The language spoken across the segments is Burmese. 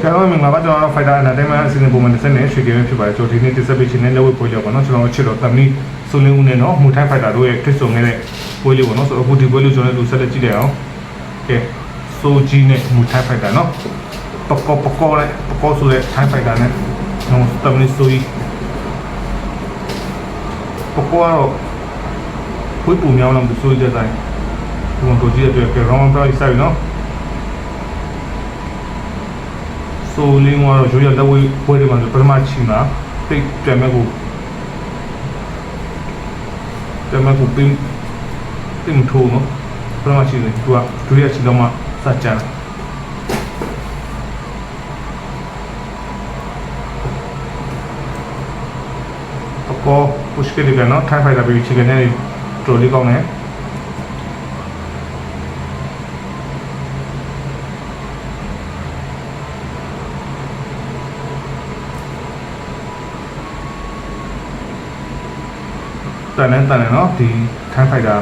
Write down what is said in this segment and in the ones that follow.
ကျွန်တော်မင်္ဂလာပါကျွန်တော်ဖိုက်တာအနာတိုင်းမှာအစီအစဉ်ပုံမှန်တစ်စက်နဲ့ရွှေကြဲဖြစ်ပါတယ်ကျွန်တော်ဒီနေ့တစ်ဆက်ပေးခြင်းနဲ့လက်ဝဲပွဲကြောပေါ့နော်ကျွန်တော်ချစ်တော်တမီဆိုလင်းဦးနဲ့နော်မူထိုင်းဖိုက်တာတို့ရဲ့ခရစ်စုံခဲ့တဲ့ပွဲလေးပေါ့နော်ဆိုတော့အခုဒီပွဲလေးကျွန်တော်တို့ဆက်လက်ကြည့်လိုက်အောင်ကဲဆိုကြီးနဲ့မူထိုင်းဖိုက်တာနော်ပကောပကောနဲ့ပကောဆိုတဲ့ထိုင်းဖိုက်တာနဲ့နော်တမီဆိုကြီးပကောကတော့ဝိပူမြောင်းလို့ဆိုကြတဲ့ဒီမှာတို့ကြည့်ရတဲ့ကရောင်းပရိုက်ဆိုင်နော် ဆိုလင်းကတော့ရိုးရလက်ဝဲပွဲတွေမှာဆိုပထမချိန်မှာတိတ်ပြန်မဲ့ကိုပြန်မဲ့ကိုပြင်တင်ထိုးနော်ပထမချိန်ကသူကဒုတိယချိန်တော့မှစကြတယ်အကောပုရှ်ကလေးကနော်ထိုင်ဖိုင်တာပြီးချင်ကနေတော်လေးကောင်းတယ် တန်နေတန်နေနော်ဒီထိုင်းဖိုက်တာ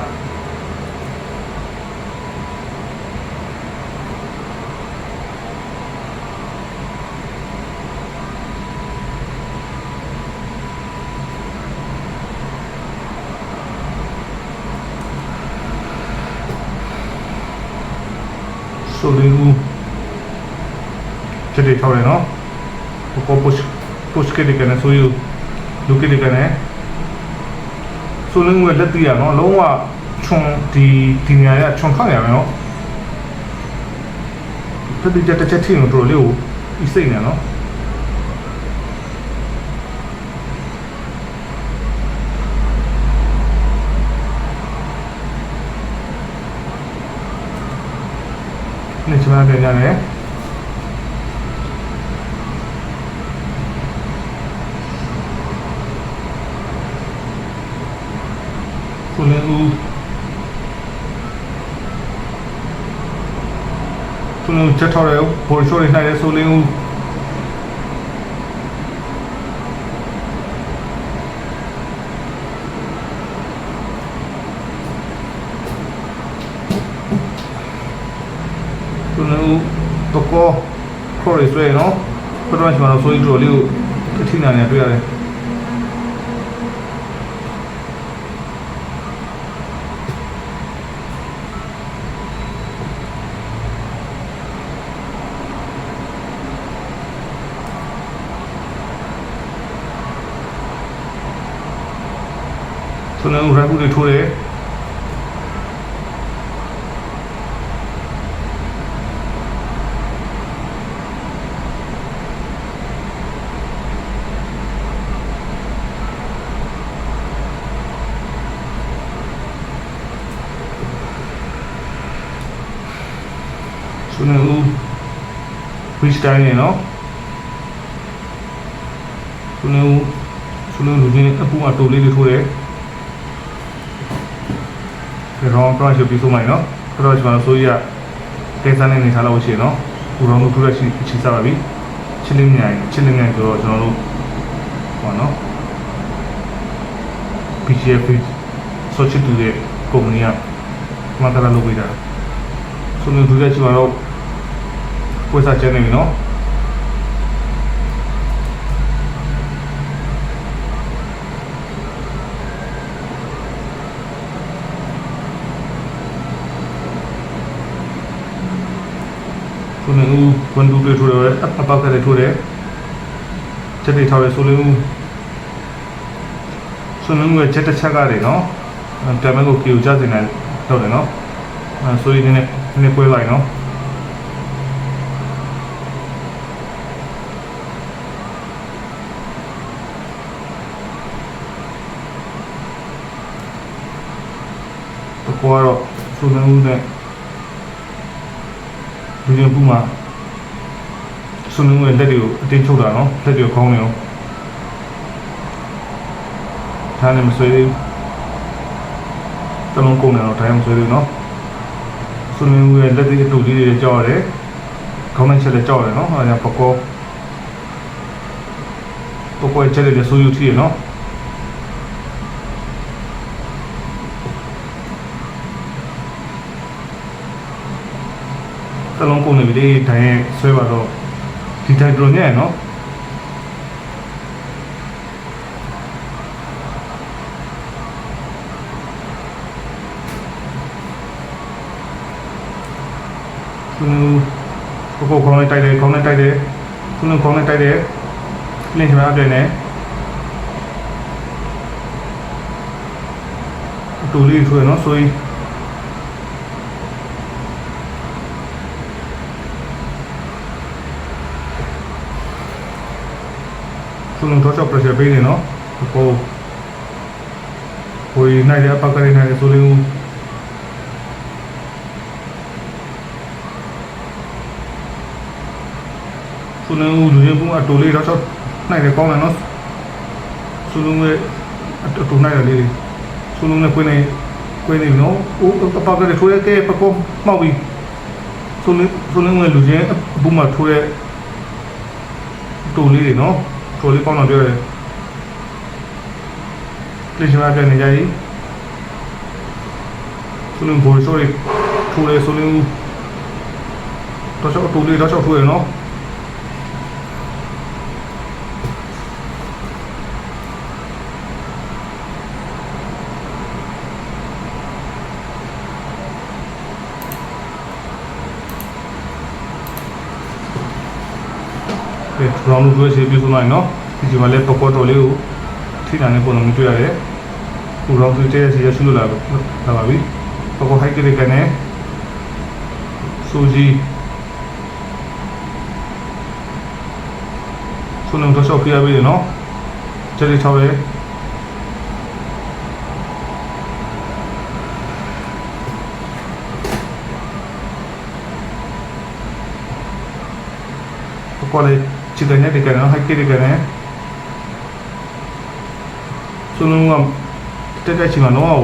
ဆိုလီဦးချက်တွေထောက်တယ်နော်ကိုပုရှ်ပုရှ်ကလေးကနေဆိုယူလူကလေးကနေ ဆိုလင်းဝဲလက်တရနော်လုံးဝခြုံဒီဒီနေရာကခြုံခောက်ရမယ်နော်ဖက်တိတက်တစ်ချက်ထင်းလို့တော်တော်လေးကိုဤစိတ်နေနော်နေချမပြန်ကြတယ် ဆိုလင်းဦးဆိုလင်းဦးချက်ထောက်တယ်ဘော်ရှိုးလေးနိုင်တယ်ဆိုလင်းဦးဆိုလင်းဦးတော့ကောခေါ်ရဆွဲနော်ပထမချိန်မှာတော့ဆိုရင်တို့လေးကိုတစ်ထိနာနေတွေ့ရတယ် ဆိုတော့ရန်ကုန်တွေထိုးတယ်ဆိုတော့ဝီစတိုင်းနေနော်ဆိုတော့ဆိုတော့လူကြီးအပူအတိုလေးတွေထိုးတယ် ရောင်းပရော့ရှ်ပြီးဆိုမှနော်ပရော့ရှ်မှာဆိုရကဲစမ်းနေနေထားလို့ရှိရင်နော်ပူရောင်းလို့ထူရရှိချီစားပါပြီချင်းလင်းမြိုင်ချင်းလင်းမြိုင်ဆိုတော့ကျွန်တော်တို့ဟောနော် PGF ဆိုချစ်တူတဲ့ကုမ္ပဏီကမတရာလုပ်ပေးတာဆိုတော့ထူရရှိမှာတော့ပွဲစားကျနေပြီနော် ဆိုနေဦးဝန်ဒူတွေထိုးတယ်အပပောက်ကလေးထိုးတယ်ချက်တွေထောက်တယ်ဆိုနေဦးဆိုနေဦးရဲ့ချက်တစ်ချက်ကတွေနော်တမန်ကိုကီကိုကြားစင်နေတော့တယ်နော်အဲဆိုရင်နည်းနည်းနည်းနည်းပွဲလိုက်နော်တကွာတော့ဆိုနေဦး နဲ့ဒီလိုပူမှာဆွနုံးရဲ့လက်တွေကိုအတင်းချုပ်တာနော်လက်တွေကိုခေါင်းနေအောင်ဒါနဲ့မဆွေးသေးဘူးတလုံးကုန်တယ်တော့ဒါမှမဆွေးသေးဘူးနော်ဆွနုံးရဲ့လက်တွေအတူလေးတွေကြောက်ရတယ်ခေါင်းနဲ့ချက်လည်းကြောက်ရတယ်နော်အဲဒါပကောပကောရဲ့ချက်တွေဆိုးယူထီးရနော် တလုံးကုန်နေပြီလေဒါရဲ့ဆွဲပါတော့ဒီတိုင်ဒရိုညံ့နော်သူကိုကိုခေါင်းနဲ့တိုက်တယ်ခေါင်းနဲ့တိုက်တယ်သူနဲ့ခေါင်းနဲ့တိုက်တယ်လင်းချင်မှာပြန်နေတူလေးထွေးနော်ဆိုရင် သူတို့တော့ pressure ပေးနေနော်ဟိုဟိုနိုင်ရပတ်ကလေးနိုင်ဆိုလို့ဆိုလို့လူတွေကအတူလေးတော့နိုင်တယ်ကောင်းတယ်နော်ဆိုလို့အတူနိုင်တယ်လေဆိုလို့နဲ့ကိုယ်နေကိုယ်နေနော်ဟိုပတ်ကလေးထိုးရတဲ့ပကောမောက်ပြီးဆိုလို့ဆိုလို့လူချင်းအပူမှာထိုးရတူလေးတွေနော် ထိုလေးပေါင်းတော့ပြောတယ်လက်ရှိမှာပြန်နေကြပြီဆိုရင်ဘောဆိုရီထိုလေးဆိုရင်တော့ချောက်တိုလေးတော့ချောက်ထိုးရနော်ကဲ ရောင်းလို့ပြောစီပြဆိုလိုက်နော်ဒီဒီမှာလည်းပကောတော်လေးကိုထိတာနဲ့ပုံစံမျိုးတွေ့ရတယ်ခုရောင်းသူတဲ့စီရရှိလို့လာလာပါပြီပကောဟိုက်ကလေးကနေစူဂျီဆုလုံးတော့ရှောက်ပြရပြီနော်ကျက်လေးချောက်ရဲပကောလေး ချစ်တဲ့နေ့တကယ်နော်ဟိုက်ကလေးကနေဆုလုံးကတက်တက်ချင်မှာတော့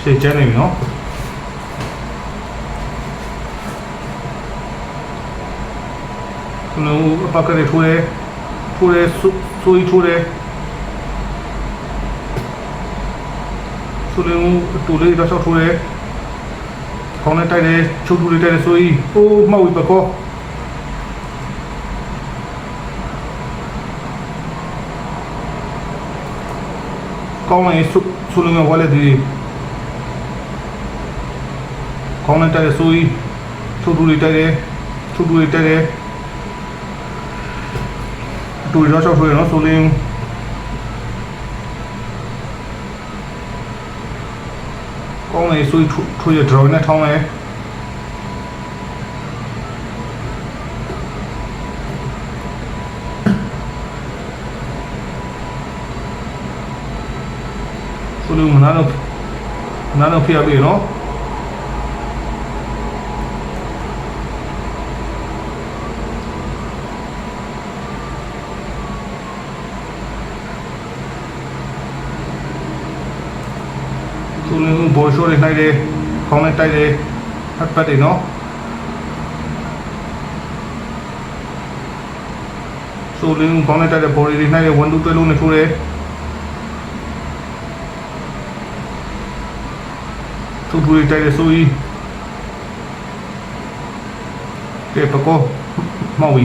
ရှေ့ကျန်းနေပြီနော်ဆုလုံးအပကလေးထိုးရဲထိုးရဲဆူရီထိုးရဲဆုလုံးတူလေးတော့ထိုးရဲခေါင်းနဲ့တိုက်တယ်ချုပ်တူလေးတိုက်တယ်ဆိုရင်အိုးမောက်ဝီပကော ကောင်းရင်ဆုဆုလုံးဝါလက်ဒီကောင်းတဲ့တဲ့ဆိုရင်သူ့တူလေးတဲ့သူ့တူလေးတဲ့တူရောချောက်ထွေးနော်ဆိုလင်းကော င်းရင်ဆိုရင်ထွေးရ draw နဲ့ထောင်းလဲဆိုလို့မနာတော့မနာတော့ဖျက်ပြီနော်ဆိုလို့ဘောရှိုးလေးနိုင်တယ်ခေါင်းနဲ့တိုက်တယ်ဖတ်ပတ်တယ်နော်ဆိုလို့ခေါင်းနဲ့တိုက်တဲ့ဘော်လေးနိုင်တယ်ဝန်တူတွဲလုံးနဲ့ထိုးတယ် သူ့ဘူးတိုက်ရဆိုရင်ကဲပကောမောင်ဝီ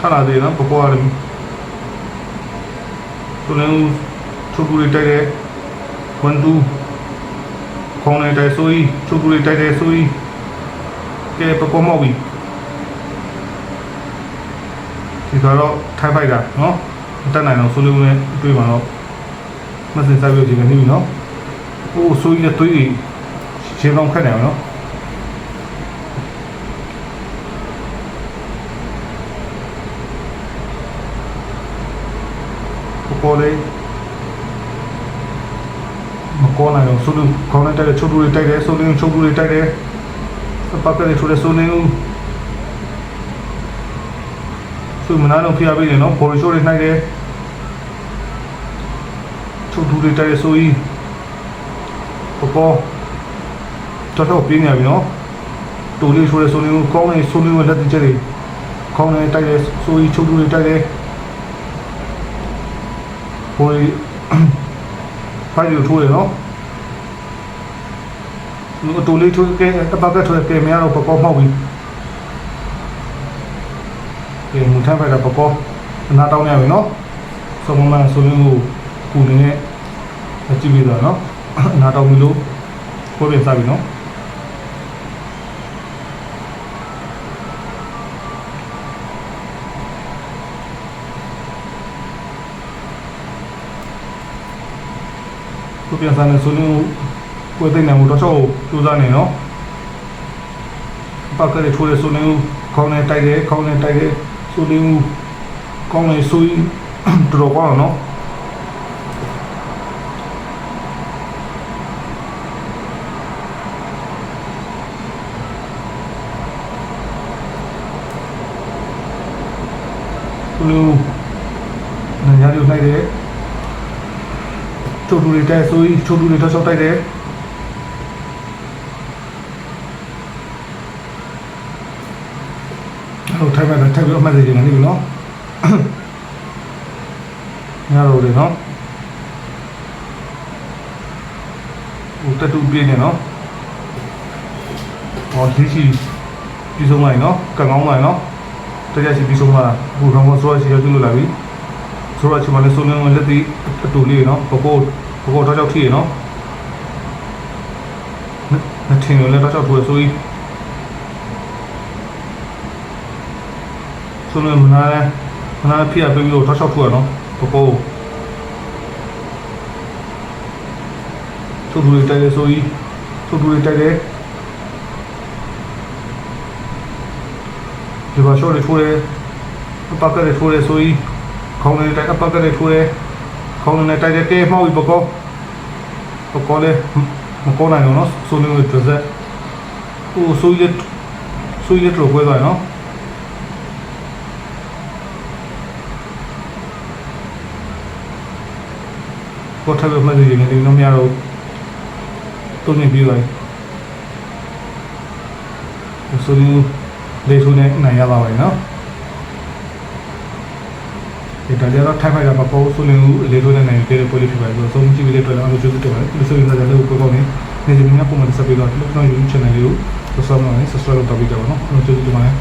ခလာသေးနော်ပကောရတယ်သူလည်းသူ့ဘူးတိုက်ရဝန်တူခေါင်းနဲ့တိုက်ဆိုရင်သူ့ဘူးတိုက်ရဆိုရင်ကဲပကောမောင်ဝီဒီကတော့ထိုင်ဖိုက်တာနော်တက်နိုင်တော့ဆိုလို့လည်းတွေ့ပါတော့ မစင်စားပြကြည့်နေပြီနော်ဟိုဆိုရင်တွေးရှင်းတော့ခက်တယ်နော်ပေါ်လေမကောနိုင်တော့ဆိုလို့ခေါင်းနဲ့တိုက်တဲ့ချုပ်တူတွေတိုက်တယ်ဆိုလို့ချုပ်တူတွေတိုက်တယ်ပတ်ကလေးထိုးတယ်ဆိုလို့ဆိုမနာတော့ဖျားပေးတယ်နော်ပေါ်ရှိုးတွေနိုင်တယ် သူဒူတွေတိုက်ဆိုရင်ပပေါ်တော်တော်ပြင်းနေပြီနော်တူလေးဆိုရဆိုရင်ကောင်းနေဆိုရင်လက်တကျတွေကောင်းနေတိုက်ရဆိုရင်ချုပ်တူတွေတိုက်တယ်ဟိုဖိုင်ယူထိုးရနော်အတူလေးထိုးကဲအပတ်ကထိုးကဲမရတော့ပကောမောက်ပြီဒီမူထိုင်ဖိုက်တာပကောအနာတောင်းရပြီနော်ဆောမမန်ဆိုရင်ကိုကူနေနဲ့ ကြည့်ပြီးတော့နော်အနာတောင်းပြီလို့ကိုပြန်စားပြီနော်ကိုပြန်စားနေဆိုရင်ကိုယ်သိနေမှုတော့ချောစူးစမ်းနေနော်ပတ်ကလေးထိုးရဆိုရင်ခေါင်းနဲ့တိုက်တယ်ခေါင်းနဲ့တိုက်တယ်ဆိုရင်ခေါင်းနဲ့ဆိုရင်တော်ကောင်းနော် လူနညာရီနိုင်တယ်ချိုတူတွေတက်ဆိုချိုတူတွေထောက်ချောက်တိုက်တယ်အဲ့လိုထိုင်မှထိုင်ပြီးအမှတ်စီနေနေပြီနော်ညရောတွေနော်ဟိုတက်တူပြင်းနေနော်ဟောဒီစီပြီးဆုံးလိုက်နော်ကံကောင်းလိုက်နော် တရားစီပြီးဆုံးလာအခုတော့မဆိုးစီရောက်ကြည့်လို့လာပြီဆိုတော့ဒီမှာလည်းဆိုနေလက်တီအတူလေးနော်ပကောပကောတော့ကြောက်ထီရနော်မထင်လို့လည်းတော့ကြောက်ထူရဆိုပြီးဆိုနေမနာမနာဖိအပေးပြီးတော့တော့ကြောက်ထူရနော်ပကောသူတို့တိုက်တယ်ဆိုပြီးသူတို့တိုက်တယ် ဒီမှာ short ထိုးတယ်ပတ်ကလေးထိုးတယ်ဆိုပြီးခေါင်းနဲ့တိုက်အပတ်ကလေးထိုးတယ်ခေါင်းနဲ့တိုက်တဲ့ကဲမှောက်ပြီးပကောပကောလေမကောနိုင်တော့နော်ဆိုနေလို့တစ်စက်ဟိုဆိုရဆိုရတော့ခွဲသွားနော်ကိုထားပြီးမှနေနေနေတော့မရတော့တုံးနေပြီးသွားပြီဆိုရင် လေထိုးနေနိုင်ရပါပါနော်ဒီတည်းတော့ထိုက်ဖိုက်တာမပေါ်ဆိုရင်လေလိုနဲ့နိုင်တဲ့ပိုလေးဖြစ်ပါဆိုတော့ဆုံးကြည့်ပြီးလေးတွေ့လာအောင်ကျေးဇူးတင်ပါတယ်ဒီဆိုရင်လည်းလည်းကိုကောင်းနေနေနေပုံမှန်ဆက်ပြီးတော့ကျွန်တော် YouTube channel လေးကို subscribe လုပ်နေ subscribe လုပ်တော့ပြီးကြပါတော့ကျေးဇူးတင်ပါတယ်